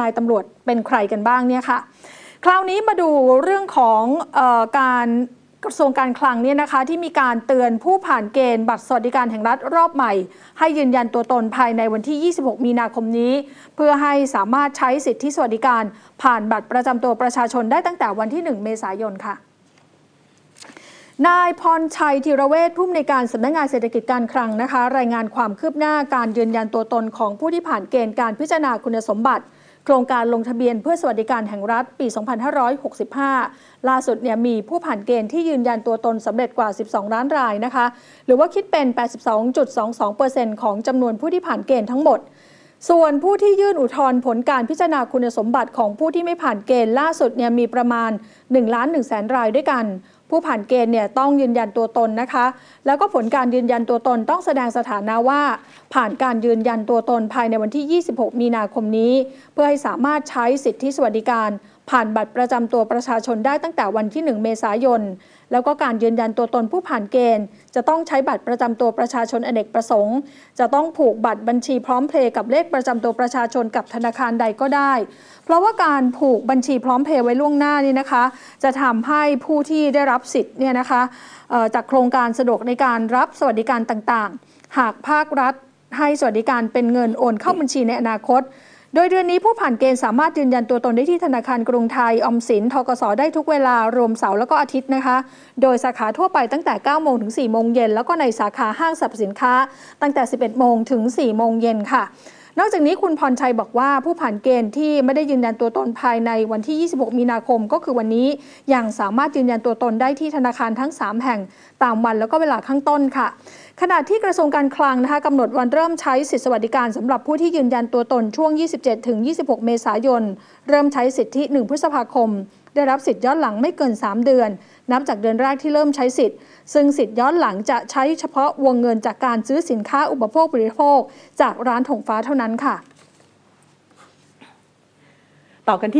นายตำรวจเป็นใครกันบ้างเนี่ยค่ะ คราวนี้มาดูเรื่องของออการกระทรวงการคลังเนี่ยนะคะที่มีการเตือนผู้ผ่านเกณฑ์บัตรสวัสดิการแห่งรัฐรอบใหม่ ให้ยืนยันตัวตนภายในวันที่ 26 มีนาคมนี้ เพื่อให้สามารถใช้สิทธิสวัสดิการ ผ่านบัตรประจำตัวประชาชนได้ตั้งแต่วันที่ 1 เมษายนค่ะนายพรชัยธีรเวชผู้อำนวยการสำนักงานเศรษฐกิจการคลังนะคะ รายงานความคืบหน้าการยืนยันตัวตนของผู้ที่ผ่านเกณฑ์การพิจารณาคุณสมบัติ โครงการลงทะเบียนเพื่อสวัสดิการแห่งรัฐปี 2565 ล่าสุดเนี่ยมีผู้ผ่านเกณฑ์ที่ยืนยันตัวตนสำเร็จกว่า 12 ล้านรายนะคะ หรือว่าคิดเป็น 82.22%ของจำนวนผู้ที่ผ่านเกณฑ์ทั้งหมดส่วนผู้ที่ยื่นอุทธรณ์ผลการพิจารณาคุณสมบัติของผู้ที่ไม่ผ่านเกณฑ์ล่าสุดเนี่ยมีประมาณ1ล้าน1แสนรายด้วยกัน ผู้ผ่านเกณฑ์เนี่ยต้องยืนยันตัวตนนะคะ แล้วก็ผลการยืนยันตัวตนต้องแสดงสถานะว่า ผ่านการยืนยันตัวตนภายในวันที่ 26 มีนาคมนี้ เพื่อให้สามารถใช้สิทธิสวัสดิการ ผ่านบัตรประจำตัวประชาชนได้ตั้งแต่วันที่ 1 เมษายน แล้วก็การยืนยันตัวตนผู้ผ่านเกณฑ์ จะต้องใช้บัตรประจำตัวประชาชนอเนกประสงค์ จะต้องผูกบัตรบัญชีพร้อมเพลย์กับเลขประจำตัวประชาชนกับธนาคารใดก็ได้ เพราะว่าการผูกบัญชีพร้อมเพย์ไว้ล่วงหน้านี่นะคะ จะทำให้ผู้ที่ได้รับสิทธิ์เนี่ยนะคะจากโครงการสะดวกในการรับสวัสดิการต่างๆ หากภาครัฐให้สวัสดิการเป็นเงินโอนเข้าบัญชีในอนาคต ดยเดือนนี้ผู้ผ่านเกณฑ์สามารถยืนยันตัวตนได้ที่ธนาคารกรุงไทย ออมสินทกสได้ทุกเวลารวมเสาร์แล้วก็อาทิตย์นะคะ โดยสาขาทั่วไปตั้งแต่ 9 โมงถึง 4 โมงเย็น แล้วก็ในสาขาห้างสรรพสินค้า ตั้งแต่ 11 โมงถึง 4 โมงเย็นค่ะ นอกจากนี้คุณพรชัยบอกว่าผู้ผ่านเกณฑ์ที่ไม่ได้ยืนยันตัวตนภายในวันที่ 26 มีนาคมก็คือวันนี้ยังสามารถยืนยันตัวตนได้ที่ธนาคารทั้ง 3 แห่งตามวันแล้วก็เวลาข้างต้นค่ะ ขณะที่กระทรวงการคลังนะคะกำหนดวันเริ่มใช้สิทธิสวัสดิการสำหรับผู้ที่ยืนยันตัวตนช่วง 27ถึง26 เมษายน เริ่มใช้สิทธิ 1 พฤษภาคม ได้รับสิทธิ์ย้อนหลังไม่เกิน 3 เดือน นับจากเดือนแรกที่เริ่มใช้สิทธิ์ ซึ่งสิทธิ์ย้อนหลังจะใช้เฉพาะวงเงินจากการซื้อสินค้าอุปโภคบริโภค จากร้านถงฟ้าเท่านั้นค่ะ ต่อกันที่